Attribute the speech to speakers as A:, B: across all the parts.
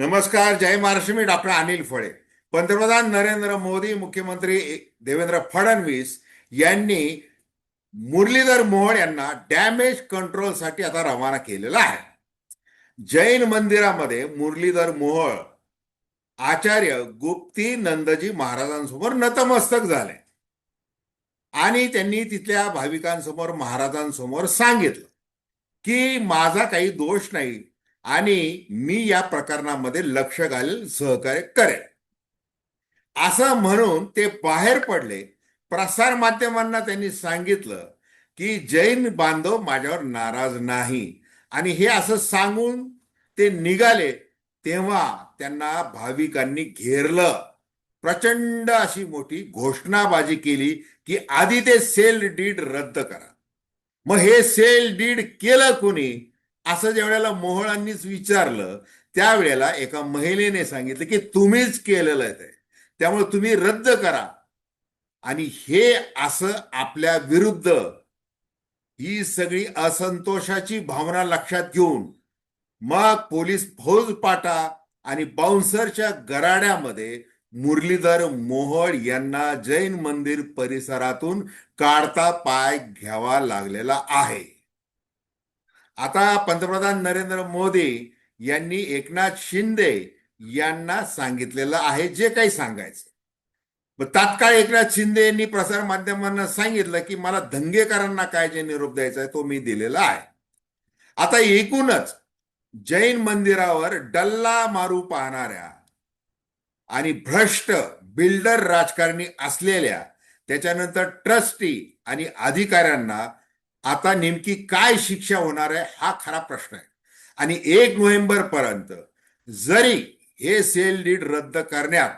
A: नमस्कार जय महाराष्ट्र मी डॉक्टर अनिल फळे. पंतप्रधान नरेंद्र मोदी मुख्यमंत्री देवेंद्र फडणवीस यांनी मुरलीधर मोहोळ यांना डॅमेज कंट्रोलसाठी आता रवाना केलेला आहे. जैन मंदिरामध्ये मुरलीधर मोहोळ आचार्य गुप्ती नंदजी महाराजांसमोर नतमस्तक झाले. आणि त्यांनी तिथल्या भाविकांसमोर महाराजांसमोर सांगितलं की माझा काही दोष नाही. आणि मी या प्रकरणामध्ये लक्ष घालेल सहकार्य करेल. असं म्हणून ते बाहेर पडले. प्रसार माध्यमांना त्यांनी सांगितलं की जैन बांधव माझ्यावर नाराज नाही. आणि हे असं सांगून ते निघाले. तेव्हा त्यांना भाविकांनी घेरलं. प्रचंड अशी मोठी घोषणाबाजी केली की आधी ते सेल डीड रद्द करा. मग हे सेल डीड केलं कोणी? असं ज्या वेळेला मोहळांनीच विचारलं त्यावेळेला एका महिलेने सांगितलं की तुम्हीच केलेलं आहे ते. त्यामुळे तुम्ही रद्द करा. आणि हे असं आपल्या विरुद्ध ही सगळी असंतोषाची भावना लक्षात घेऊन मग पोलीस फौजपाटा आणि बाउन्सरच्या गराड्यामध्ये मुरलीधर मोहोळ यांना जैन मंदिर परिसरातून काढता पाय घ्यावा लागलेला आहे. आता पंतप्रधान नरेंद्र मोदी यांनी एकनाथ शिंदे यांना सांगितलेलं आहे जे काही सांगायचं. तात्काळ एकनाथ शिंदे यांनी प्रसार माध्यमांना सांगितलं की मला दंगेकरांना काय जे निरोप द्यायचा आहे तो मी दिलेला आहे. आता एकूणच जैन मंदिरावर डल्ला मारू पाहणाऱ्या आणि भ्रष्ट बिल्डर राजकारणी असलेल्या त्याच्यानंतर ट्रस्टी आणि अधिकाऱ्यांना आता नेमकी काय शिक्षा होणार आहे हा खरा प्रश्न आहे. आणि एक नोव्हेंबर पर्यंत जरी हे सेल डीड रद्द करण्यात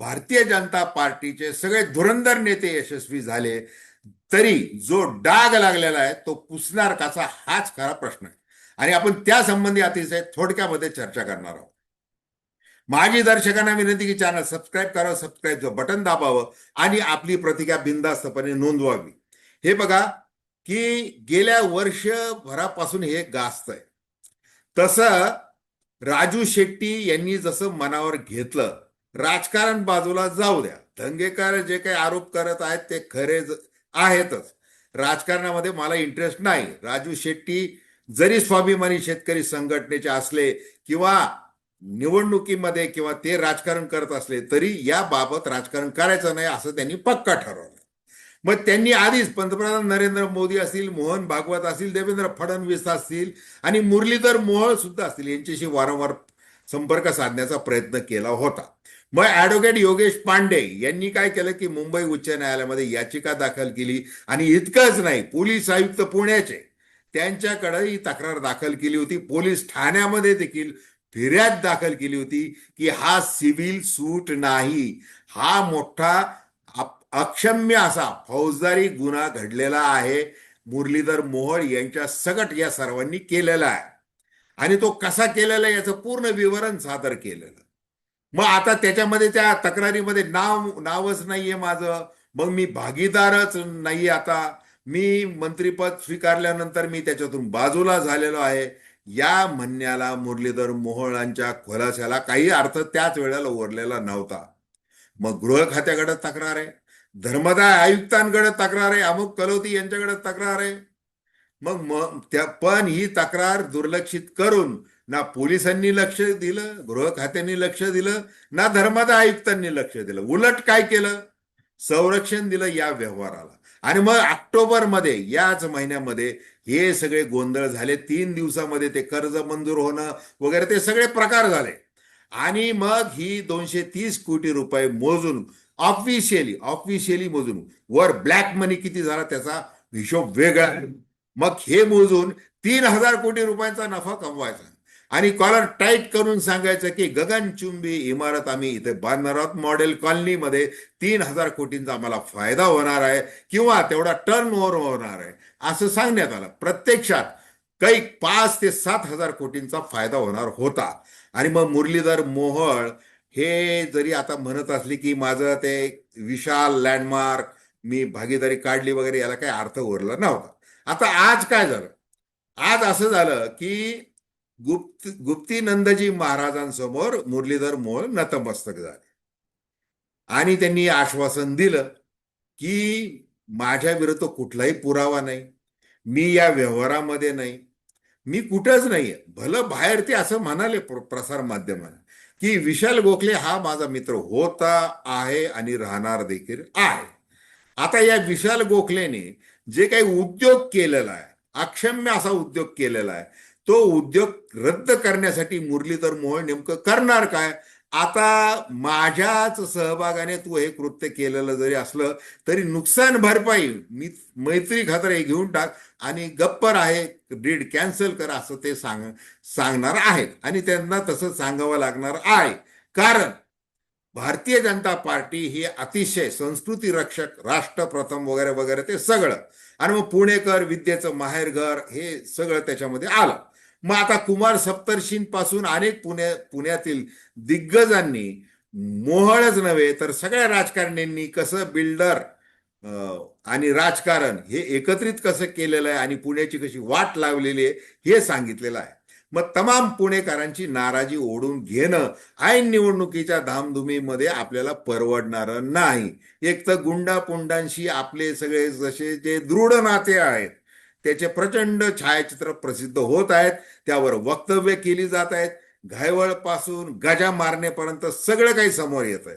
A: भारतीय जनता पार्टीचे सगळे धुरंधर नेते यशस्वी झाले तरी जो डाग लागलेला आहे तो पुसणार काचा हाच खरा प्रश्न आहे. आणि आपण त्या संबंधी अतिशय थोडक्यामध्ये चर्चा करणार आहोत. माझी दर्शकांना विनंती की चॅनल सबस्क्राईब करावं सबस्क्राईबचं बटन दाबावं आणि आपली प्रतिक्रिया बिंदास्तपणे नोंदवावी. हे बघा की गेल्या वर्षभरापासून हे गाजत आहे. तसं राजू शेट्टी यांनी जसं मनावर घेतलं राजकारण बाजूला जाऊ द्या. दंगेकार जे काही आरोप करत आहेत ते खरे आहेतच. राजकारणामध्ये मला इंटरेस्ट नाही. राजू शेट्टी जरी स्वाभिमानी शेतकरी संघटनेचे असले किंवा निवडणुकीमध्ये किंवा ते राजकारण करत असले तरी याबाबत राजकारण करायचं नाही असं त्यांनी पक्का ठरवलं. मग त्यांनी आधीच पंतप्रधान नरेंद्र मोदी असतील मोहन भागवत असतील देवेंद्र फडणवीस असतील आणि मुरलीधर मोहोळ सुद्धा असतील यांच्याशी वारंवार संपर्क साधण्याचा प्रयत्न केला होता. मग ऍडव्होकेट योगेश पांडे यांनी काय केलं की मुंबई उच्च न्यायालयामध्ये याचिका दाखल केली आणि इतकंच नाही पोलीस आयुक्त पुण्याचे त्यांच्याकडे ही तक्रार दाखल केली होती. पोलीस ठाण्यामध्ये देखील फिर्याद दाखल केली होती की हा सिव्हिल सूट नाही हा मोठा अक्षम्य असा फौजदारी गुन्हा घडलेला आहे. मुरलीधर मोहोळ यांच्या सगट या सर्वांनी केलेला आहे. आणि तो कसा केलेला आहे याचं पूर्ण विवरण सादर केलेलं. मग आता त्याच्यामध्ये त्या तक्रारीमध्ये नाव नावच नाहीये माझं. मग मी भागीदारच नाहीये आता. मी मंत्रीपद स्वीकारल्यानंतर मी त्याच्यातून बाजूला झालेलो आहे. या म्हणण्याला मुरलीधर मोहोळांच्या खुलाशाला काही अर्थ त्याच वेळेला उरलेला नव्हता. मग गृह खात्याकडे तक्रार आहे. धर्मदाय आयुक्तांकडे तक्रार आहे अमुक कलोती यांच्याकडे तक्रार. आहे मग त्या पण ही तक्रार दुर्लक्षित करून ना पोलिसांनी लक्ष दिलं गृह खात्यांनी लक्ष दिलं ना धर्मदाय आयुक्तांनी लक्ष दिलं. उलट काय केलं? संरक्षण दिलं या व्यवहाराला. आणि मग ऑक्टोबरमध्ये याच महिन्यामध्ये हे सगळे गोंधळ झाले. तीन दिवसामध्ये ते कर्ज मंजूर होणं वगैरे ते सगळे प्रकार झाले. आणि मग ही दोनशे तीस कोटी रुपये मोजून ऑफिशियली ऑफिशियली मोजून. वर ब्लॅक मनी किती झाला त्याचा हिशोब वेगळा. मग हे मोजून तीन हजार कोटी रुपयांचा नफा कमवायचा. आणि कॉलर टाईट करून सांगायचं की गगनचुंबी इमारत आम्ही इथे बांधणार आहोत. मॉडेल कॉलनीमध्ये तीन हजार कोटींचा आम्हाला फायदा होणार आहे किंवा तेवढा टर्न ओव्हर होणार आहे. असं सांगण्यात आलं. प्रत्यक्षात काही पाच ते सात हजार कोटींचा फायदा होणार होता. आणि मग मुरलीधर मोहळ हे जरी आता म्हणत असली की माझं ते विशाल लँडमार्क मी भागीदारी काढली वगैरे याला काही अर्थ उरला नव्हता. आता आज काय झालं? आज असं झालं की गुप्त गुप्तीनंदजी महाराजांसमोर मुरलीधर मोहोळ नतमस्तक झाले. आणि त्यांनी आश्वासन दिलं की माझ्या विरुद्ध कुठलाही पुरावा नाही. मी या व्यवहारामध्ये नाही. मी कुठंच नाहीये. भलं बाहेर ते असं म्हणाले प्र- प्रसार माध्यमांना. की विशाल गोखले हा माझा मित्र होता आहे आणि राहणार देखील आहे. आता या विशाल गोखलेने जे काही उद्योग केलेला आहे अक्षम्य असा उद्योग केलेला आहे तो उद्योग रद्द करण्यासाठी मुरलीधर मोहोळ नेमकं करणार काय? आता माझ्याच सहभागाने तू हे कृत्य केलेलं जरी असलं तरी नुकसान भरपाई मी मैत्री खातर हे घेऊन टाक आणि गप्पर आहे डीड कॅन्सल कर असं ते सांग सांगणार आहेत. आणि त्यांना तसं सांगावं लागणार आहे. कारण भारतीय जनता पार्टी ही अतिशय संस्कृती रक्षक राष्ट्र प्रथम वगैरे वगैरे ते सगळं. आणि मग पुणेकर विद्येचं माहेरघर हे सगळं त्याच्यामध्ये आलं. मग आता कुमार सप्तर्षींपासून अनेक पुणे पुण्यातील दिग्गजांनी मोहळच नव्हे तर सगळ्या राजकारण्यांनी कसं बिल्डर आणि राजकारण हे एकत्रित कसं केलेलं आहे आणि पुण्याची कशी वाट लावलेली आहे हे सांगितलेलं आहे. मग तमाम पुणेकरांची नाराजी ओढून घेणं ऐन निवडणुकीच्या धामधुमीमध्ये आपल्याला परवडणारं नाही. एक तर गुंडापुंडांशी आपले सगळे जसे जे दृढ नाते आहेत त्याचे प्रचंड छायाचित्र प्रसिद्ध होत आहेत. त्यावर वक्तव्य केली जात आहेत. घायवळपासून गजा मारण्यापर्यंत सगळं काही समोर येत आहे.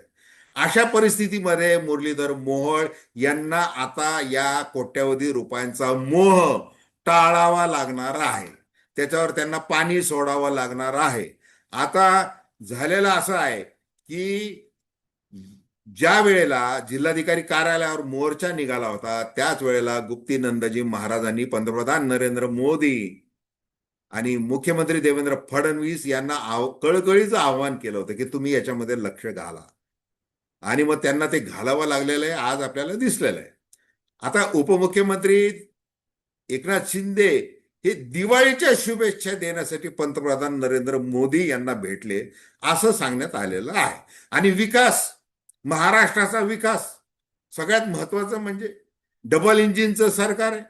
A: अशा परिस्थितीमध्ये मुरलीधर मोहोळ यांना आता या कोट्यावधी रुपयांचा मोह टाळावा लागणार आहे. त्याच्यावर त्यांना पाणी सोडावं लागणार आहे. आता झालेलं असं आहे की ज्या वेळेला जिल्हाधिकारी कार्यालयावर मोर्चा निघाला होता त्याच वेळेला गुप्तीनंदजी महाराजांनी पंतप्रधान नरेंद्र मोदी आणि मुख्यमंत्री देवेंद्र फडणवीस यांना आव कळकळीचं आव्हान केलं होतं की तुम्ही याच्यामध्ये लक्ष घाला. आणि मग त्यांना ते घालावं लागलेलं आहे आज आपल्याला दिसलेलं आहे. आता उपमुख्यमंत्री एकनाथ शिंदे हे दिवाळीच्या शुभेच्छा देण्यासाठी पंतप्रधान नरेंद्र मोदी यांना भेटले असं सांगण्यात आलेलं आहे. आणि विकास महाराष्ट्राचा विकास सगळ्यात महत्वाचं म्हणजे डबल इंजिनचं सरकार आहे.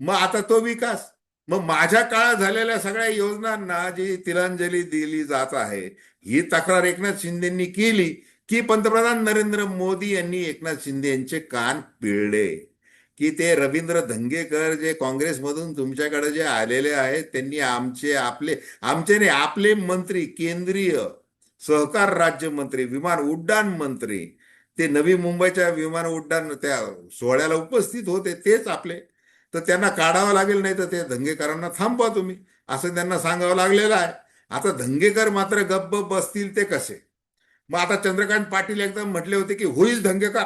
A: मग आता तो विकास मग माझ्या काळात झालेल्या सगळ्या योजनांना जी तिलांजली दिली जात आहे ही तक्रार एकनाथ शिंदेंनी केली की पंतप्रधान नरेंद्र मोदी यांनी एकनाथ शिंदे यांचे कान पिळले. की ते रवींद्र धंगेकर जे काँग्रेसमधून तुमच्याकडे जे आलेले आहेत त्यांनी आमचे आपले आमचे नाही आपले मंत्री केंद्रीय सहकार राज्यमंत्री विमान उड्डाण मंत्री ते नवी मुंबईच्या विमान उड्डाण त्या सोहळ्याला उपस्थित होते तेच आपले. तर त्यांना काढावं लागेल नाही तर ते धंगेकरांना थांबवा तुम्ही. असं त्यांना सांगावं लागलेलं आहे. आता धंगेकर मात्र गप्प बसतील ते कसे? मग आता चंद्रकांत पाटील एकदम म्हटले होते की होईल धंगेकर.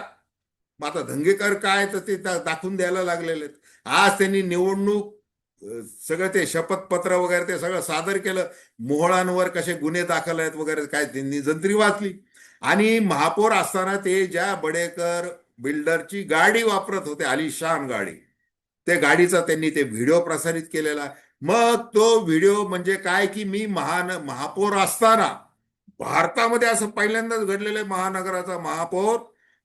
A: मग आता धंगेकर काय तर ते दाखवून द्यायला लागलेले आहेत. आज त्यांनी निवडणूक सगळं ते शपथपत्र वगैरे ते सगळं सादर केलं. मोहळांवर कसे गुन्हे दाखल आहेत वगैरे काय त्यांनी जंत्री वाचली. आणि महापौर असताना ते ज्या बडेकर बिल्डरची गाडी वापरत होते आलिशान गाडी त्या गाडीचा त्यांनी ते व्हिडिओ प्रसारित केलेला. मग तो व्हिडिओ म्हणजे काय की मी महान महापौर असताना भारतामध्ये असं पहिल्यांदाच घडलेलं आहे महानगराचा महापौर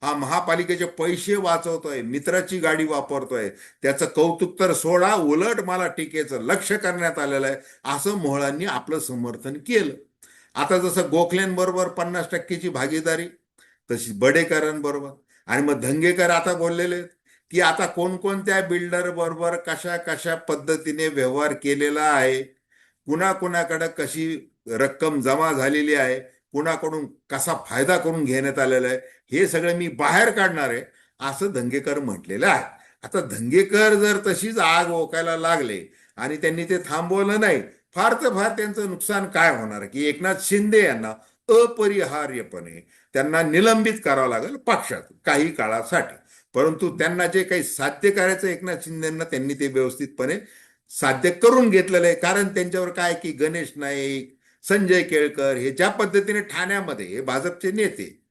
A: हा महापालिकेचे पैसे वाचवतोय मित्राची गाडी वापरतोय. त्याचं कौतुक तर सोडा उलट मला टीकेचं लक्ष करण्यात आलेलं आहे. असं मोहळांनी आपलं समर्थन केलं. आता जसं गोखलेंबरोबर पन्नास टक्केची भागीदारी तशी बडेकरांबरोबर. आणि मग धंगेकर आता बोललेले की आता कोणकोणत्या बिल्डर बरोबर कशा कशा पद्धतीने व्यवहार केलेला आहे कुणाकुणाकडे कशी रक्कम जमा झालेली आहे कुणाकडून कसा फायदा करून घेण्यात आलेला आहे हे सगळं मी बाहेर काढणार आहे असं धंगेकर म्हटलेलं आहे. आता धंगेकर जर तशीच आग ओकायला लागले आणि त्यांनी ते थांबवलं नाही फार तर फार त्यांचं नुकसान काय होणार की एकनाथ शिंदे यांना अपरिहार्यपणे त्यांना निलंबित करावं लागेल पक्षात काही काळासाठी. परंतु त्यांना जे काही साध्य करायचं एकनाथ शिंदेना त्यांनी ते व्यवस्थितपणे साध्य करून घेतलेलं आहे. कारण त्यांच्यावर काय की गणेश नाईक संजय केळकर हे ज्या पद्धतीने ठाण्यामध्ये हे भाजपचे नेते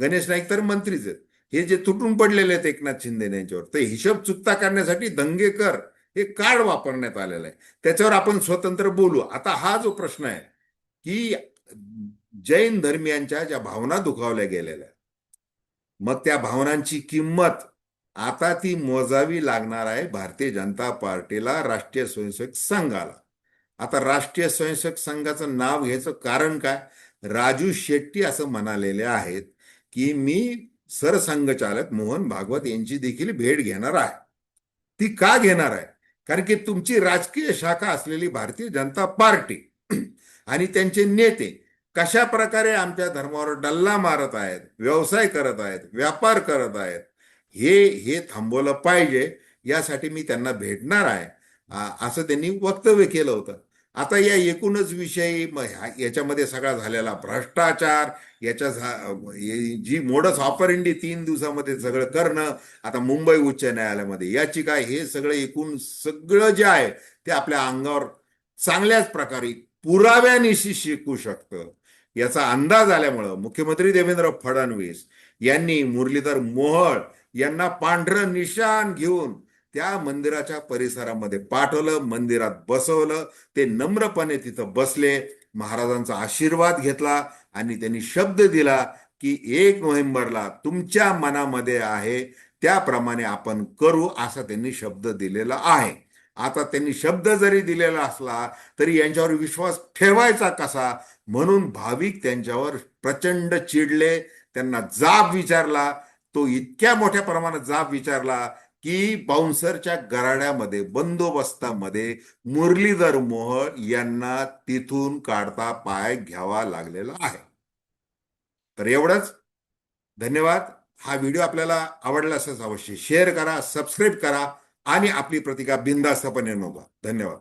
A: गणेश नाईक तर मंत्रीच आहेत हे जे तुटून पडलेले आहेत एकनाथ शिंदे यांच्यावर ते हिशोब चुकता करण्यासाठी दंगेकर हे कार्ड वापरण्यात आलेलं आहे. त्याच्यावर आपण स्वतंत्र बोलू. आता हा जो प्रश्न आहे की जैन धर्मियांच्या ज्या भावना दुखावल्या गेलेल्या मग त्या भावनांची किंमत आता ती मोजावी लागणार आहे भारतीय जनता पार्टीला राष्ट्रीय स्वयंसेवक संघाला. आता राष्ट्रीय स्वयंसेवक संघाचं नाव घ्यायचं कारण काय? राजू शेट्टी असं म्हणालेले आहेत की मी सरसंघचालक मोहन भागवत यांची देखील भेट घेणार आहे. ती का घेणार आहे? कारण की तुमची राजकीय शाखा असलेली भारतीय जनता पार्टी आणि त्यांचे नेते कशा प्रकारे आमच्या धर्मावर डल्ला मारत आहेत व्यवसाय करत आहेत व्यापार करत आहेत हे हे थांबवलं पाहिजे यासाठी मी त्यांना भेटणार आहे. असं त्यांनी वक्तव्य केलं होतं. आता या एकूणच विषय याच्यामध्ये सगळा झालेला भ्रष्टाचार याच्या जी मोडस ऑपरेंडी तीन दिवसामध्ये सगळं करणं आता मुंबई उच्च न्यायालयामध्ये याचिका हे सगळं एकूण सगळं जे आहे ते आपल्या अंगावर चांगल्याच प्रकारे पुराव्यानिशी शिकू शकतं. याचा अंदाज आल्यामुळं मुख्यमंत्री देवेंद्र फडणवीस यांनी मुरलीधर मोहळ यांना पांढरं निशाण घेऊन त्या मंदिराच्या परिसरामध्ये पाठवलं मंदिरात बसवलं ते नम्रपणे तिथं बसले महाराजांचा आशीर्वाद घेतला आणि त्यांनी शब्द दिला की एक नोव्हेंबरला तुमच्या मनामध्ये आहे त्याप्रमाणे आपण करू असा त्यांनी शब्द दिलेला आहे. आता त्यांनी शब्द जरी दिलेला असला तरी यांच्यावर विश्वास ठेवायचा कसा? म्हणून भाविक त्यांच्यावर प्रचंड चिडले त्यांना जाब विचारला तो इतक्या मोठ्या प्रमाणात जाब विचारला की बाउन्सरच्या गराड्यामध्ये बंदोबस्तामध्ये मुरलीधर मोहळ यांना तिथून काढता पाय घ्यावा लागलेला आहे. तर एवढंच. धन्यवाद. हा व्हिडिओ आपल्याला आवडला असेल अवश्य शेअर करा सबस्क्राईब करा आणि आपली प्रतिका बिंदास्तपणे नोंदवा. धन्यवाद.